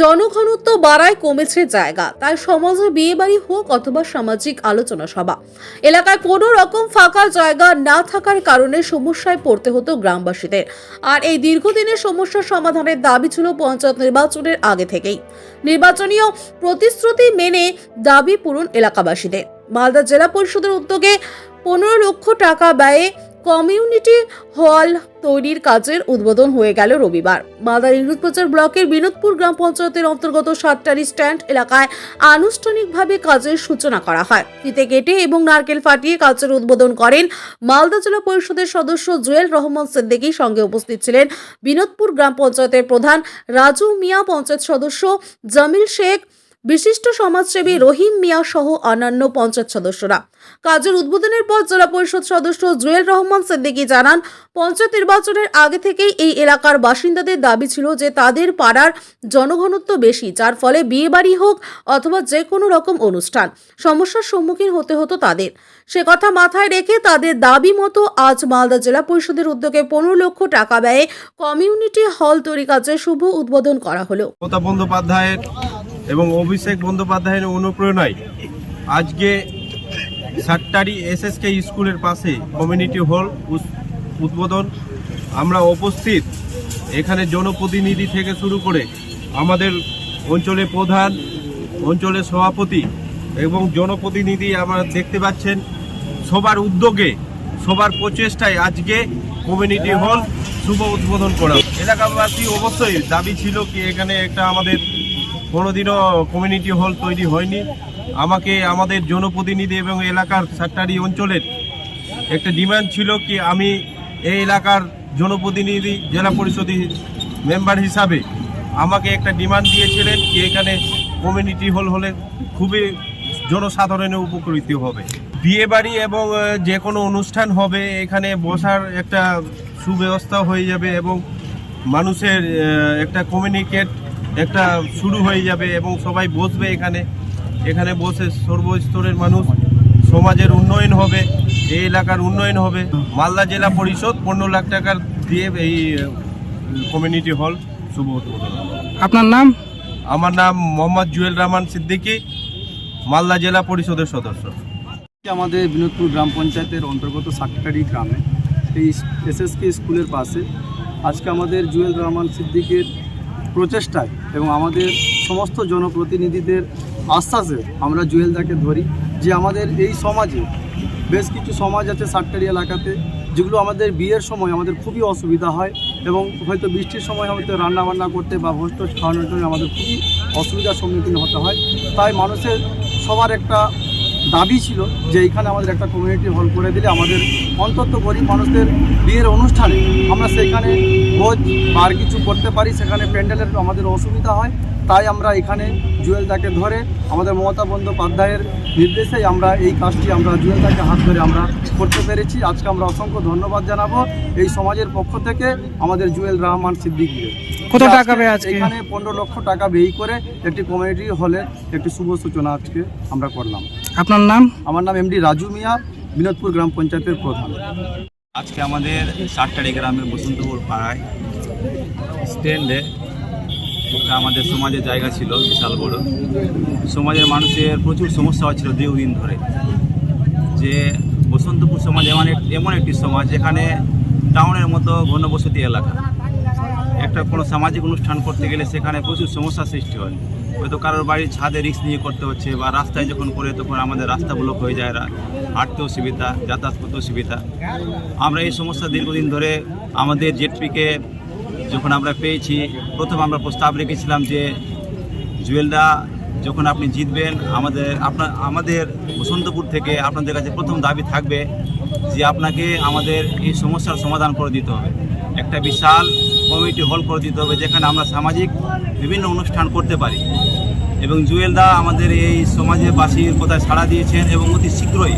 জনঘনত্ব বাড়ায় কমেছে জায়গা, তাই সমাজে বিয়ে বাড়ি হোক অথবা সামাজিক আলোচনা সভা। এলাকায় কোনো রকম ফাঁকা জায়গা না থাকার কারণে সমস্যায় পড়তে হতো গ্রামবাসীদের। আর এই দীর্ঘদিনের সমস্যার সমাধানের দাবি ছিল পঞ্চায়েত নির্বাচনের আগে থেকেই। নির্বাচনীয় প্রতিশ্রুতি মেনে দাবি পূরণ এলাকাবাসীদের। মালদা জেলা পরিষদের উদ্যোগে পনেরো লক্ষ টাকা ব্যয়ে কমিউনিটি হল তৈরির কাজের উদ্বোধন হয়ে গেল রবিবার। মালদার ইংরেজবাজার ব্লকের বিনোদপুর গ্রাম পঞ্চায়েতের অন্তর্গত সাতটারি স্ট্যান্ড এলাকায় আনুষ্ঠানিকভাবে কাজের সূচনা করা হয়। ফিতে কেটে এবং নারকেল ফাটিয়ে কাজের উদ্বোধন করেন মালদা জেলা পরিষদের সদস্য জুয়েল রহমান সিদ্দিকী। সঙ্গে উপস্থিত ছিলেন বিনোদপুর গ্রাম পঞ্চায়েতের প্রধান রাজু মিয়া পঞ্চায়েত সদস্য জামিল শেখ বিশিষ্ট সমাজসেবী রহিম মিয়া সহ অন্যান্য পঞ্চায়েত সদস্যরা। কাজের উদ্বোধনের পর জেলা পরিষদ সদস্য জুয়েল রহমান সিদ্দিকী জানান, পঞ্চায়েত নির্বাচনের আগে থেকেই এই এলাকার বাসিন্দাদের দাবি ছিল যে তাদের পাড়ার জনঘনত্ব বেশি, যার ফলে বিয়ে বাড়ি হোক অথবা যে কোনো রকম অনুষ্ঠান সমস্যার সম্মুখীন হতে হতো তাদের। সে কথা মাথায় রেখে তাদের দাবি মতো আজ মালদা জেলা পরিষদের উদ্যোগে পনেরো লক্ষ টাকা ব্যয়ে কমিউনিটি হল তৈরি কাজের শুভ উদ্বোধন করা হলো। এবং অভিষেক বন্দ্যোপাধ্যায়ের অনুপ্রেরণায় আজকে সাতটারি এসএসকে স্কুলের পাশে কমিউনিটি হল উদ্বোধন। আমরা উপস্থিত এখানে জনপ্রতিনিধি থেকে শুরু করে আমাদের অঞ্চলের প্রধান অঞ্চলের সভাপতি এবং জনপ্রতিনিধি আমরা দেখতে পাচ্ছেন। সবার উদ্যোগে, সবার প্রচেষ্টায় আজকে কমিউনিটি হল শুভ উদ্বোধন করা। এলাকাবাসী অবশ্যই দাবি ছিল কি এখানে একটা আমাদের কোনোদিনও কমিউনিটি হল তৈরি হয়নি। আমাকে, আমাদের জনপ্রতিনিধি এবং এলাকার সাতটারি অঞ্চলের একটা ডিমান্ড ছিল কি আমি এই এলাকার জনপ্রতিনিধি, জেলা পরিষদ মেম্বার হিসাবে আমাকে একটা ডিমান্ড দিয়েছিলেন কি এখানে কমিউনিটি হল হলে খুবই জনসাধারণের উপকৃত হবে। বিয়ে বাড়ি এবং যে কোনো অনুষ্ঠান হবে, এখানে বসার একটা সুব্যবস্থা হয়ে যাবে এবং মানুষের একটা কমিউনিকেট একটা শুরু হয়ে যাবে এবং সবাই বসবে এখানে। এখানে বসে সর্বস্তরের মানুষ সমাজের উন্নয়ন হবে এই এলাকার উন্নয়ন হবে। মালদা জেলা পরিষদ পনেরো লাখ টাকার দিয়ে এই কমিউনিটি হল শুভ আপনার নাম? আমার নাম মোহাম্মদ জুয়েল রহমান সিদ্দিকী মালদা জেলা পরিষদের সদস্য। আমাদের বিনোদপুর গ্রাম পঞ্চায়েতের অন্তর্গত সাকটারি গ্রামে এই এসএসকে স্কুলের পাশে। আজকে আমাদের জুয়েল রহমান সিদ্দিকের প্রচেষ্টায় এবং আমাদের সমস্ত জনপ্রতিনিধিদের আশ্বাসে আমরা জুয়েলদাকে ধরি যে আমাদের এই সমাজে বেশ কিছু সমাজ আছে সাতটারি এলাকাতে, যেগুলো আমাদের বিয়ের সময় আমাদের খুবই অসুবিধা হয় এবং হয়তো বৃষ্টির সময় হয়তো রান্নাবান্না করতে বা ভোজ খাওয়ানোর জন্য আমাদের খুবই অসুবিধার সম্মুখীন হতে হয়। তাই মানুষের সবার একটা দাবি ছিল যে এখানে আমাদের একটা কমিউনিটি হল করে দিলে আমাদের অন্তত গরিব মানুষদের বিয়ের অনুষ্ঠানে আমরা সেখানে ভোজ আর কিছু করতে পারি, সেখানে প্যান্ডেলের আমাদের অসুবিধা হয়। তাই আমরা এখানে জুয়েলদাকে ধরে আমাদের মমতা বন্দ্যোপাধ্যায়ের নির্দেশেই আমরা এই কাজটি আমরা জুয়েলদাকে হাত ধরে আমরা করতে পেরেছি। আজকে আমরা অসংখ্য ধন্যবাদ জানাব এই সমাজের পক্ষ থেকে আমাদের জুয়েল রহমান সিদ্দিকীকে। কত টাকা ব্যয় আজকে? এখানে পনেরো লক্ষ টাকা ব্যয় করে একটি কমিউনিটি হলে একটি শুভ সূচনা আজকে আমরা করলাম। আপনার নাম? আমার নাম এমডি রাজু মিয়া বিনোদপুর গ্রাম পঞ্চায়েতের প্রধান। আজকে আমাদের সাতটারি গ্রামের বসন্তপুর পাড়ায় স্ট্যান্ডে একটা আমাদের সমাজের জায়গা ছিল, বিশাল বড়। সমাজের মানুষের প্রচুর সমস্যা হচ্ছিল দীর্ঘদিন ধরে। যে বসন্তপুর সমাজ এমন এমন একটি সমাজ, যেখানে টাউনের মতো ঘনবসতি এলাকা। একটা কোনো সামাজিক অনুষ্ঠান করতে গেলে সেখানে প্রচুর সমস্যার সৃষ্টি হয়। হয়তো কারোর বাড়ির ছাদে রিক্স নিয়ে করতে হচ্ছে বা রাস্তায় যখন করে তখন আমাদের রাস্তা ব্লক হয়ে যায় হাঁটতে অসুবিধা, যাতায়াত করতে অসুবিধা। আমরা এই সমস্যা দীর্ঘদিন ধরে আমাদের জেটপিকে যখন আমরা পেয়েছি, প্রথম আমরা প্রস্তাব রেখেছিলাম যে জুয়েলদা, যখন আপনি জিতবেন, আমাদের আপনার, আমাদের বসন্তপুর থেকে আপনাদের কাছে প্রথম দাবি থাকবে যে আপনাকে আমাদের এই সমস্যার সমাধান করে দিতে হবে। একটা বিশাল কমিটি হল করে দিতে হবে যেখানে আমরা সামাজিক বিভিন্ন অনুষ্ঠান করতে পারি। এবং জুয়েলদা আমাদের এই সমাজে বাসীর কথায় সাড়া দিয়েছেন এবং অতি শীঘ্রই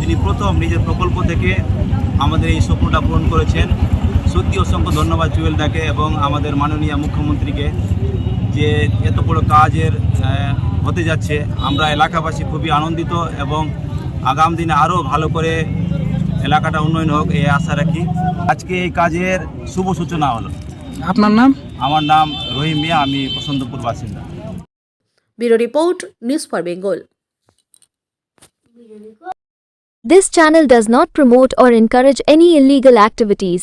তিনি প্রথম নিজের প্রকল্প থেকে আমাদের এই স্বপ্নটা পূরণ করেছেন। সত্যি অসংখ্য ধন্যবাদ জুয়েলদাকে এবং আমাদের মাননীয় মুখ্যমন্ত্রীকে যে এত বড় কাজের হতে যাচ্ছে। আমরা এলাকাবাসী খুবই আনন্দিত এবং আগাম দিনে আরও ভালো করে এলাকাটা উন্নয়ন হোক এই আশা রাখি। আজকে এই কাজের শুভ সূচনা হলো। আপনার নাম? আমার নাম রহিম মিয়া আমি বসন্তপুর বাসিন্দা। Bureau report news for Bengal. This channel does not promote or encourage any illegal activities.